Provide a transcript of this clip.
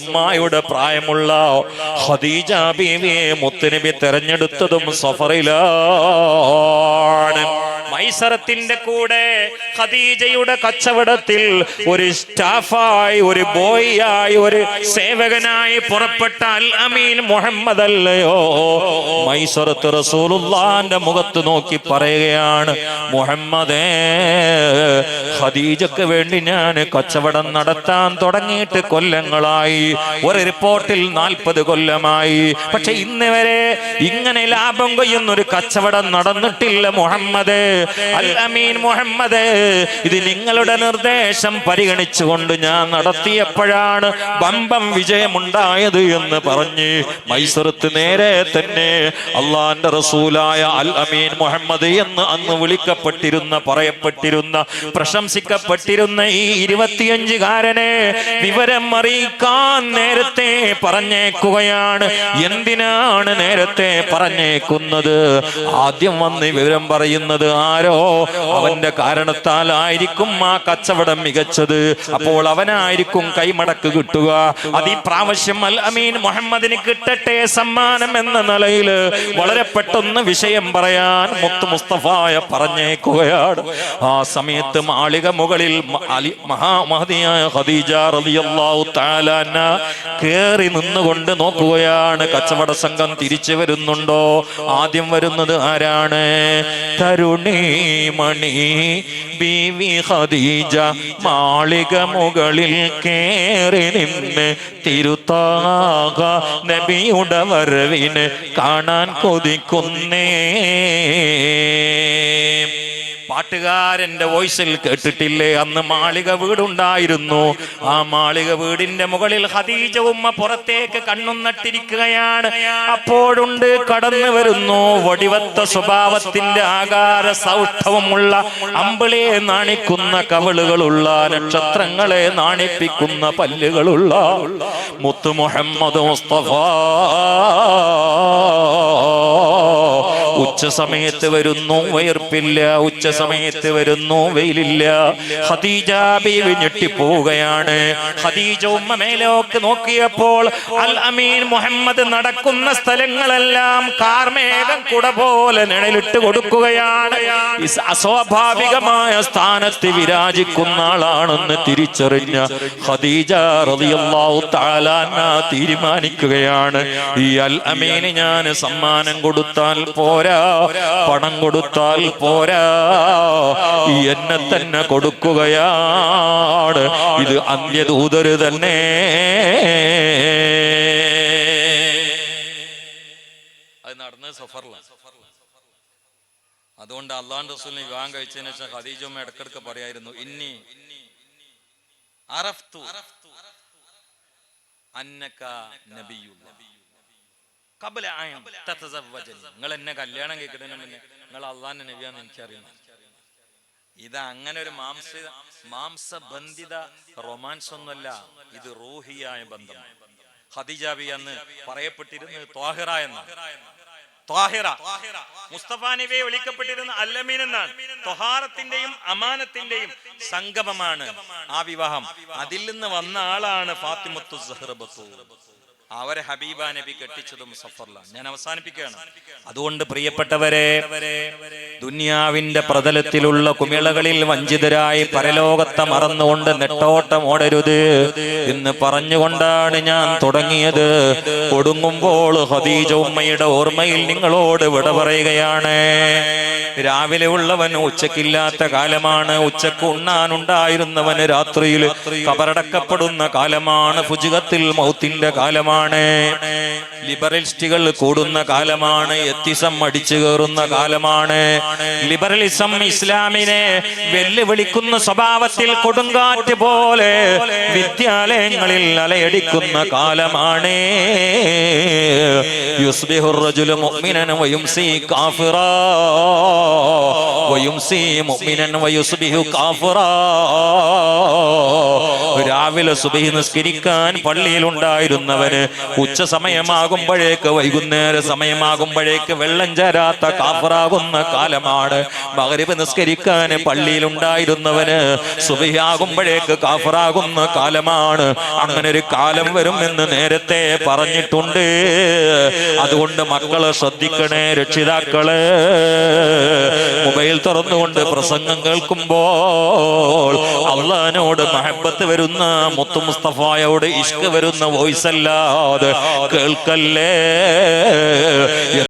ഉമ്മായുടെ പ്രായമുള്ള ഖദീജ ബീവിയെ മുത്തനബി തെരഞ്ഞെടുത്തതും സഫറിലാണ്. മൈസറത്തിന്റെ കൂടെ ഖദീജയുടെ കച്ചവടത്തിൽ ഒരു സ്റ്റാഫായി ഒരു ബോയിയായി ഒരു സേവകനായി പുറപ്പെട്ട അൽ അമീൻ മുഹമ്മദ് അല്ലയോ? മൈസറത്ത് റസൂലുള്ളാന്റെ മുഖത്ത് നോക്കി പറയുകയാണ് മുഹമ്മദേ ഖദീജക്ക് വേണ്ടി ഞാൻ കച്ചവടം നടത്താൻ തുടങ്ങിയിട്ട് കൊല്ലങ്ങളായി ഒരു റിപ്പോർട്ടിൽ നാൽപ്പത് കൊല്ലമായി. പക്ഷെ ഇന്ന് വരെ ഇങ്ങനെ ലാഭം കൊയ്യുന്ന ഒരു കച്ചവടം നടന്നിട്ടില്ല മുഹമ്മദ്. അൽ അമീൻ മുഹമ്മദ്. ഇത് നിങ്ങളുടെ നിർദ്ദേശം പരിഗണിച്ചുകൊണ്ട് ഞാൻ നടത്തിയപ്പോഴാണ് ബമ്പം വിജയമുണ്ടായത് എന്ന് പറഞ്ഞ് മൈസറത്ത് നേരെ തന്നെ അള്ളാന്റെ റസൂലായ അൽ അമീൻ മുഹമ്മദ് എന്ന് അന്ന് വിളിക്കപ്പെട്ടിരുന്ന പറയപ്പെട്ടിരുന്ന പ്രശംസിക്കപ്പെട്ടിരുന്ന ഈ ഇരുപത്തിയഞ്ചുകാരനെ വിവരം അറിയിക്കാൻ നേരത്തെ പറഞ്ഞേക്കുകയാണ്. എന്തിനാണ് നേരത്തെ പറഞ്ഞേക്കുന്നത്? ആദ്യം വന്ന് വിവരം പറയുന്നത് ആരോ അവന്റെ കാരണത്താൽ ആയിരിക്കും ആ കച്ചവടം മികച്ചത്. അപ്പോൾ അവനായിരിക്കും കൈമടക്ക് കിട്ടുക. അത് ഈ പ്രാവശ്യം അൽ അമീൻ മുഹമ്മദിന് കിട്ടട്ടെ സമ്മാനം എന്ന നിലയിൽ വളരെ പെട്ടെന്ന് വിഷയം പറയാൻ മുത്ത് മുസ്തഫായ പറഞ്ഞേക്കുകയാണ്. ആ സമയത്ത് മാളിക മുകളിൽ മഹാമഹതിയായ ഖദീജ റളിയല്ലാഹു തആല കേറി നിന്നുകൊണ്ട് നോക്കുകയാണ്. കച്ചവട സംഘം തിരിച്ചു വരുന്നുണ്ടോ? ആദ്യം വരുന്നത് ആരാണ്? തരുണി. മണി. ബീവി ഖദീജ മാളിക മുകളിൽ കേറി നിന്ന് തിരുത്താക നബിയുടെ വരവിന് കാണാൻ കൊതിക്കുന്നേ. പാട്ടുകാരന്റെ വോയിസിൽ കേട്ടിട്ടില്ലേ? അന്ന് മാളിക വീടുണ്ടായിരുന്നു. ആ മാളിക വീടിന്റെ മുകളിൽ ഹദീജ ഉമ്മ പുറത്തേക്ക് കണ്ണും നട്ടിരിക്കുകയാണ്. അപ്പോഴുണ്ട് കടന്നു വരുന്നു. വടിവത്ത സ്വഭാവത്തിന്റെ ആകാര സൗഷ്ഠവമുള്ള അമ്പിളിയെ നാണിക്കുന്ന കവളുകളുള്ള നക്ഷത്രങ്ങളെ നാണിപ്പിക്കുന്ന പല്ലുകളുള്ള മുത്തു മുഹമ്മദ് മുസ്തഫ. ഉച്ച സമയത്ത് വരുന്നു വയർപ്പില്ല. ഉച്ച സമയത്ത് വരുന്നു വെയിലില്ല. ഖദീജ ബീവി ഞെട്ടിപ്പോവുകയാണ്. ഖദീജ ഉമ്മ മേലോക്ക് നോക്കിയപ്പോൾ അൽ അമീൻ മുഹമ്മദ് നടക്കുന്ന സ്ഥലങ്ങളെല്ലാം കാർമേഘം കുട പോലെ നിഴലിട്ട് കൊടുക്കുകയാണ്. അസ്വാഭാവികമായ സ്ഥാനത്ത് വിരാജിക്കുന്ന ആളാണെന്ന് തിരിച്ചറിഞ്ഞ ഹദീജ റളിയല്ലാഹു തആല തീരുമാനിക്കുകയാണ്. ഈ അൽ അമീന് ഞാൻ സമ്മാനം കൊടുത്താൽ പോരാ. പണം കൊടുത്താൽ പോരാ. എന്നെ തന്നെ കൊടുക്കുകയാണ്. ഇത് അന്യദൂതര് തന്നെ. അത് അതുകൊണ്ട് അള്ളാൻ റസൂലിനെ വിവാഹം കഴിച്ചതിന് ശേഷം ഖദീജ ഖദീജമ്മ ഇടക്കിടക്ക് പറയായിരുന്നു ഇന്നി അറഫ്തു അന്നക നബിയുല്ല നിങ്ങൾ എന്നെ കല്യാണം കേൾക്കുന്നതിന് മുന്നേ നിങ്ങൾ അള്ളാന്റെ നബിയാന്ന് എനിക്കറിയണം. ഇത് അങ്ങനെ ഒരു മാംസ മാംസബന്ധിത റൊമാൻസ് ഒന്നുമല്ല ഇത് റൂഹിയായ ബന്ധം. ഹദിജാബി എന്ന് പറയപ്പെട്ടിരുന്നത് ത്വാഹിറ എന്നാണ്. ത്വാഹിറ നബിയെ വിളിക്കപ്പെട്ടിരുന്ന അല്ലമീൻ എന്നാണ്. ത്വഹാറത്തിന്റെയും അമാനത്തിന്റെയും സംഗമമാണ് ആ വിവാഹം. അതിൽ നിന്ന് വന്ന ആളാണ് ഫാത്തിമത്തു അവരെ ഹബീബ നബി കെട്ടിച്ചതും സഫറിലാണ് ഞാൻ അവസാനിപ്പിക്കുകയാണ്. അതുകൊണ്ട് പ്രിയപ്പെട്ടവരെ ദുനിയാവിന്റെ പ്രതലത്തിലുള്ള കുമിളകളിൽ വഞ്ചിതരായി പരലോകത്തെ മറന്നുകൊണ്ട് നെട്ടോട്ടം ഓടരുത് എന്ന് പറഞ്ഞുകൊണ്ടാണ് ഞാൻ തുടങ്ങിയത്. കൊടുങ്ങുമ്പോൾ ഹദീജ ഉമ്മയുടെ ഓർമ്മയിൽ നിങ്ങളോട് വിട പറയുകയാണ്. രാവിലെ ഉള്ളവൻ ഉച്ചക്കില്ലാത്ത കാലമാണ്. ഉച്ചയ്ക്ക് ഉണ്ണാനുണ്ടായിരുന്നവന് രാത്രിയിൽ കബറടക്കപ്പെടുന്ന കാലമാണ്. ഫുജികത്തിൽ മൗത്തിന്റെ കാലമാണ്. ലിബറലിസ്റ്റുകൾ കൂടുന്ന കാലമാണ്. എത്തിസം അടിച്ചു കയറുന്ന കാലമാണ്. ലിബറലിസം ഇസ്ലാമിനെ വെല്ലുവിളിക്കുന്ന സ്വഭാവത്തിൽ കൊടുങ്കാറ്റ് പോലെ വിദ്യാലയങ്ങളിൽ അലയടിക്കുന്ന കാലമാണ്. രാവിലെ സുബഹി നിസ്കരിക്കാൻ പള്ളിയിൽ ഉണ്ടായിരുന്നവര് ഉച്ച സമയമാകുമ്പോഴേക്ക് വൈകുന്നേര സമയമാകുമ്പോഴേക്ക് വെള്ളം ചേരാത്ത കാഫറാകുന്ന കാലമാണ്. മകരിബ് നിസ്കരിക്കാൻ പള്ളിയിൽ ഉണ്ടായിരുന്നവന് സുബഹിയാകുമ്പോഴേക്ക് കാഫറാകുന്ന കാലമാണ്. അങ്ങനെ ഒരു കാലം വരും എന്ന് നേരത്തെ പറഞ്ഞിട്ടുണ്ട്. അതുകൊണ്ട് മക്കളെ ശ്രദ്ധിക്കണേ രക്ഷിതാക്കൾ. മൊബൈൽ തുറന്നുകൊണ്ട് പ്രസംഗം കേൾക്കുമ്പോൾ അള്ളഹാനോട് മഹബത്ത് വരുന്ന മുത്തു മുസ്തഫായോട് ഇഷ്ക വരുന്ന വോയിസ് അല്ലാതെ കേൾക്കല്ലേ?